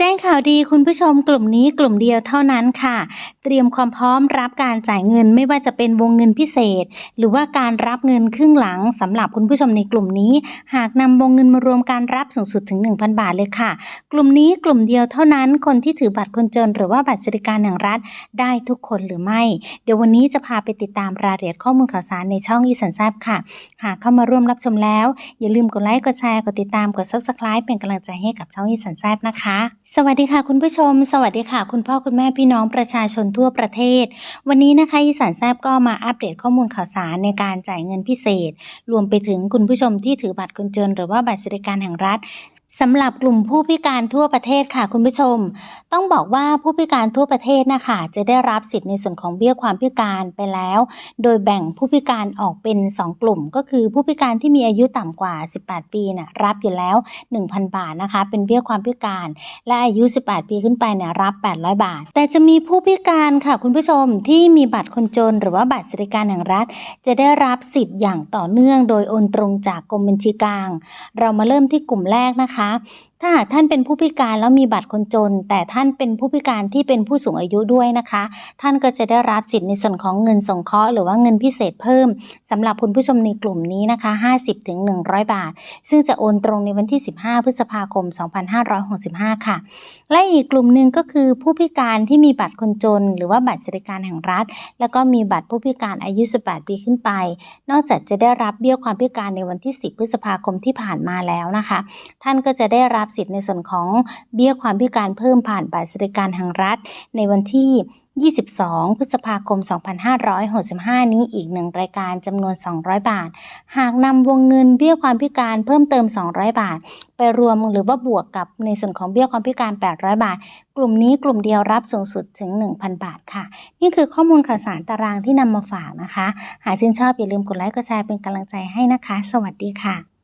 แจ้งข่าวดีคุณผู้ชมกลุ่มนี้กลุ่มเดียวเท่านั้นค่ะ เตรียมความพร้อมรับการจ่ายเงินไม่ว่าจะเป็นวงเงินพิเศษ หรือว่าการรับเงินครึ่งหลังสำหรับคุณผู้ชมในกลุ่มนี้ หากนำวงเงินมารวมการรับสูงสุดถึง 1,000 บาทเลยค่ะ กลุ่มนี้กลุ่มเดียวเท่านั้น คนที่ถือบัตรคนจน หรือว่าบัตรสวัสดิการแห่งรัฐ ได้ทุกคนหรือไม่ เดี๋ยววันนี้จะพาไปติดตามรายละเอียดข้อมูลข่าวสารในช่องอีสันแซบค่ะ หากเข้ามาร่วมรับชมแล้ว อย่าลืมกดไลค์กดแชร์กดติดตามกด subscribe เป็นกำลังใจให้กับช่องอีสันแซบนะคะสวัสดีค่ะคุณผู้ชม สวัสดีค่ะ คุณพ่อคุณแม่พี่น้องประชาชนทั่วประเทศ วันนี้นะคะอีสานแซบก็มาอัปเดตข้อมูลข่าวสารในการจ่ายเงินพิเศษ รวมไปถึงคุณผู้ชมที่ถือบัตรคนจนหรือว่าบัตรสวัสดิการแห่งรัฐสำหรับกลุ่มผู้พิการทั่วประเทศค่ะคุณผู้ชม ต้องบอกว่าผู้พิการทั่วประเทศนะคะจะได้รับสิทธิ์ในส่วนของเบี้ยความพิการไปแล้ว โดยแบ่งผู้พิการออกเป็น 2 กลุ่ม ก็คือผู้พิการที่มีอายุต่ำกว่า 18 ปีนะรับอยู่แล้ว 1,000 บาทนะคะเป็นเบี้ยความพิการ และอายุ 18 ปีขึ้นไปเนี่ยรับ 800 บาท แต่จะมีผู้พิการค่ะคุณผู้ชมที่มีบัตรคนจน หรือว่าบัตรสวัสดิการแห่งรัฐ จะได้รับสิทธิ์อย่างต่อเนื่อง โดยโอนตรงจากกรมบัญชีกลาง เรามาเริ่มที่กลุ่มแรกนะคะ他 ถ้าหากท่านเป็นผู้พิการแล้วมีบัตรคนจน แต่ท่านเป็นผู้พิการที่เป็นผู้สูงอายุด้วยนะคะ ท่านก็จะได้รับสิทธิ์ในส่วนของเงินสงเคราะห์หรือว่าเงินพิเศษเพิ่มสำหรับคุณผู้ชมในกลุ่มนี้นะคะ 50ถึง100 บาท ซึ่งจะโอนตรงในวันที่ 15 พฤษภาคม 2565 ค่ะ และอีกกลุ่มหนึ่งก็คือผู้พิการที่มีบัตรคนจน หรือว่าบัตรสวัสดิการแห่งรัฐ แล้วก็มีบัตรผู้พิการอายุ 18 ปีขึ้นไป นอกจากจะได้รับเบี้ยความพิการในวันที่ 10 พฤษภาคมที่ผ่านมาแล้วนะคะ ท่านก็จะได้รับสิทธิ์ในส่วนของเบี้ยความพิการเพิ่มผ่านบัตรสวัสดิการแห่งรัฐ ในวันที่22 พฤษภาคม 2565 นี้อีกหนึ่งรายการจำนวน 200 บาท หากนำวงเงินเบี้ยความพิการเพิ่มเติม 200 บาท ไปรวมหรือว่าบวกกับในส่วนของเบี้ยความพิการ 800 บาท กลุ่มนี้กลุ่มเดียวรับสูงสุดถึง 1,000 บาทค่ะ นี่คือข้อมูลข่าวสารตารางที่นำมาฝากนะคะ หากชื่นชอบอย่าลืมกดไลค์กดแชร์เป็นกำลังใจให้นะคะ สวัสดีค่ะ